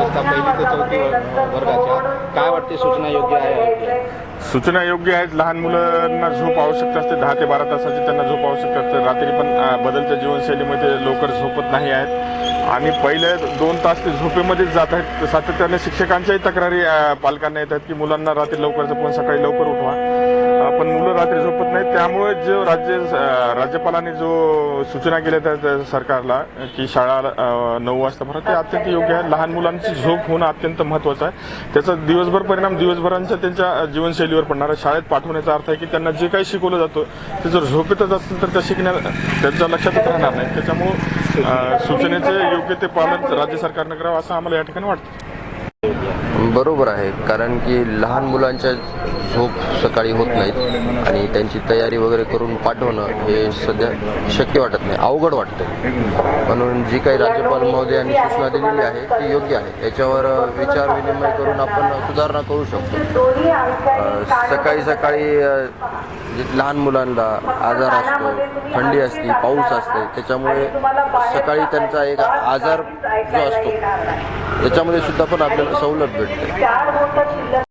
विशेषतः पहिली ते चौथी वर्गाच्या. काय वाटते सूचना योग्य आहे सूचना योग्य आहेत. लहान मुलांना झोप आवश्यक असते. दहा ते बारा तासाची त्यांना झोप आवश्यक असते. रात्री पण अं, बदलत्या जीवनशैलीमध्ये लवकर झोपत नाही आहेत. आणि पहिले दोन तास ते झोपेमध्येच जात आहेत. सातत्याने शिक्षकांच्याही तक्रारी पालकांना पालकांना येतात की मुलांना रात्री लवकर झोपून सकाळी लवकर उठवा. पण मुलं रात्री झोपत नाहीत. त्यामुळे जो राज्य राज्यपालांनी जो सूचना केल्या त्या सरकारला की शाळा नऊ वाजता भरा ते अत्यंत योग्य आहे. लहान मुलांची झोप होणं अत्यंत महत्वाचं आहे. त्याचा दिवसभर परिणाम दिवसभरांच्या त्यांच्या जीवनशैलीवर पडणार आहे. शाळेत पाठवण्याचा अर्थ आहे की त्यांना जे काही शिकवलं जातं ते जर झोपेतच असेल तर त्या शिकण्या त्यांच्या लक्षातच राहणार नाही. त्याच्यामुळं सूचनेचे योग्य ते पालन राज्य सरकारनं करावं असं आम्हाला या ठिकाणी वाटतं. बरोबर आहे कारण की लहान मुलांच्या झोप सकाळी होत नाहीत आणि त्यांची तयारी वगैरे करून पाठवणं हे सध्या शक्य वाटत नाही अवघड वाटतं. म्हणून जी काही राज्यपाल महोदयांनी सूचना दिलेली आहे ती योग्य आहे. याच्यावर विचार विनिमय करून आपण सुधारणा करू शकतो. सकाळी सकाळी जे लहान मुलांना आजार असतो थंडी असते पाऊस असते त्याच्यामुळे सकाळी त्यांचा एक आजार जो असतो त्याच्यामध्ये सुद्धा पण आपल्याला सवलत भेटते. चार बोट शिल्लक